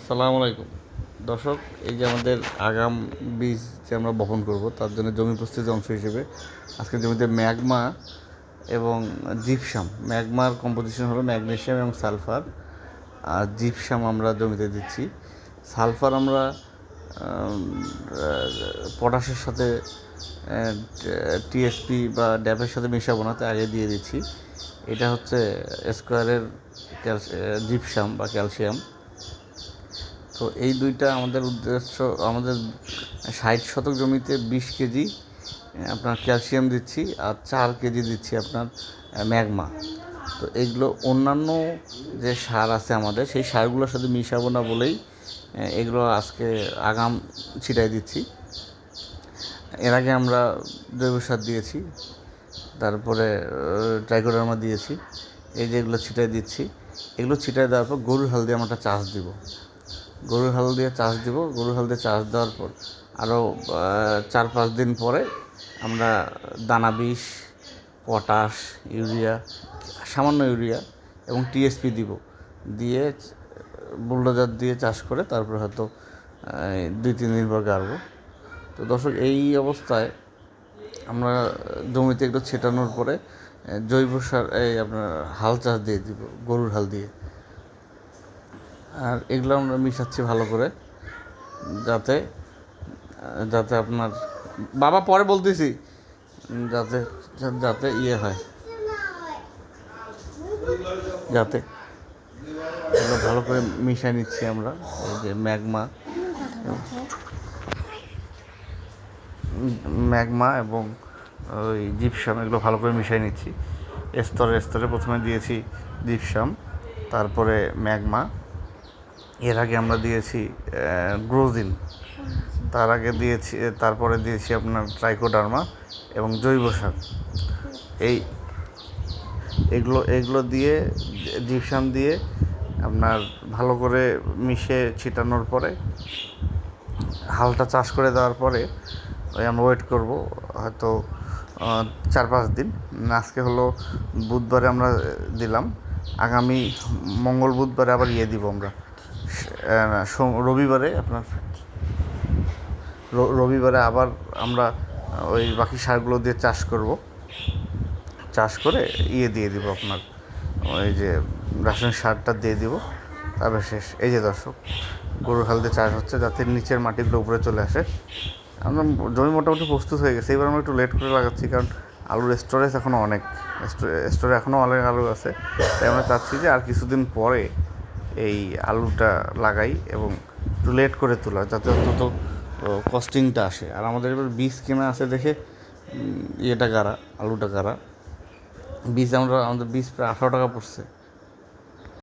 আসসালামু আলাইকুম। দর্শক, এই যে আমাদের আগাম বীজ যে আমরা বপন করব, তার জন্য জমি প্রস্তুতির অংশ হিসেবে আজকে জমিতে ম্যাগমা এবং জিপসাম। ম্যাগমার কম্পোজিশন হলো ম্যাগনেশিয়াম এবং সালফার। আর জিপসাম আমরা জমিতে দিচ্ছি। সালফার আমরা পটাশের সাথে টিএসপি বা ড্যাপের সাথে মেশাবো না, তাই আগে দিয়ে দিচ্ছি। এটা হচ্ছে স্কোয়ারের জিপসাম বা ক্যালসিয়াম। তো এই দুইটা আমাদের উদ্দেশ্য, আমাদের ষাট শতক জমিতে বিশ কেজি আপনার ক্যালসিয়াম দিচ্ছি আর চার কেজি দিচ্ছি আপনার ম্যাগমা। তো এগুলো অন্যান্য যে সার আছে আমাদের, সেই সারগুলোর সাথে মিশাবো না বলেই এগুলো আজকে আগাম ছিটাই দিচ্ছি। এর আগে আমরা জৈব সার দিয়েছি, তারপরে ট্রাইকোডার্মা দিয়েছি, এই যেগুলো ছিটাই দিচ্ছি। এগুলো ছিটাই দেওয়ার পর গরুর হাল দিয়ে আমরা চাষ দিব। গরুর হাল দিয়ে চাষ দিব। গরুর হাল দিয়ে চাষ দেওয়ার পর আরও চার পাঁচ দিন পরে আমরা দানা বিষ, পটাশ, ইউরিয়া, সামান্য ইউরিয়া এবং টিএসপি দিব। দিয়ে বুলডোজার দিয়ে চাষ করে তারপরে হয়তো দুই তিন দিন পর গাড়বো। তো দর্শক, এই অবস্থায় আমরা জমিতে একটু ছেটানোর পরে জৈব সার, এই আপনার হাল চাষ দিয়ে দিব, গরুর হাল দিয়ে। আর এগুলো আমরা মিশাচ্ছি ভালো করে, যাতে যাতে আপনার, বাবা পরে বলতেছি, যাতে যাতে ইয়ে হয়। যাতে ভালো করে মিশিয়ে নিচ্ছি আমরা, এই যে ম্যাগমা। ম্যাগমা এবং ওই জিপসাম, এগুলো ভালো করে মিশিয়ে নিচ্ছি। স্তরে স্তরে প্রথমে দিয়েছি জিপসাম, তারপরে ম্যাগমা। এর আগে আমরা দিয়েছি গ্রোজিন। তার আগে দিয়েছি, তারপরে দিয়েছি আপনার ট্রাইকোডার্মা এবং জৈব সার। এই এগুলো এগুলো দিয়ে, জিপসাম দিয়ে আপনার ভালো করে মিশে ছিটানোর পরে, হালটা চাষ করে দেওয়ার পরে ওই আমরা ওয়েট করব, হয়তো চার পাঁচ দিন। আজকে হলো বুধবারে আমরা দিলাম, আগামী মঙ্গল বুধবারে আবার ইয়ে দিব আমরা। রবিবারে আপনার রবিবারে আবার আমরা ওই বাকি সারগুলো দিয়ে চাষ করব। চাষ করে ইয়ে দিয়ে দিব আপনার, ওই যে রাসায়নিক সারটা দিয়ে দিব। তারপরে শেষ। এই যে দর্শক, গরুর হাল দিয়ে চাষ হচ্ছে, যাতে নিচের মাটিগুলো উপরে চলে আসে। আমরা জমি মোটামুটি প্রস্তুত হয়ে গেছে। এবার আমরা একটু লেট করে লাগাচ্ছি, কারণ আলুর স্টোরেজ এখনও অনেক। স্টোরে এখনও অনেক আলু আছে। তাই আমরা চাচ্ছি যে আর কিছুদিন পরে এই আলুটা লাগাই এবং একটু লেট করে তোলা, যাতে অন্তত কস্টিংটা আসে। আর আমাদের এবার বীজ কেনা আছে দেখে ইয়েটা গাড়া আলুটা গাড়া বীজ আমরা, আমাদের বীজ প্রায় আঠারো টাকা পড়ছে।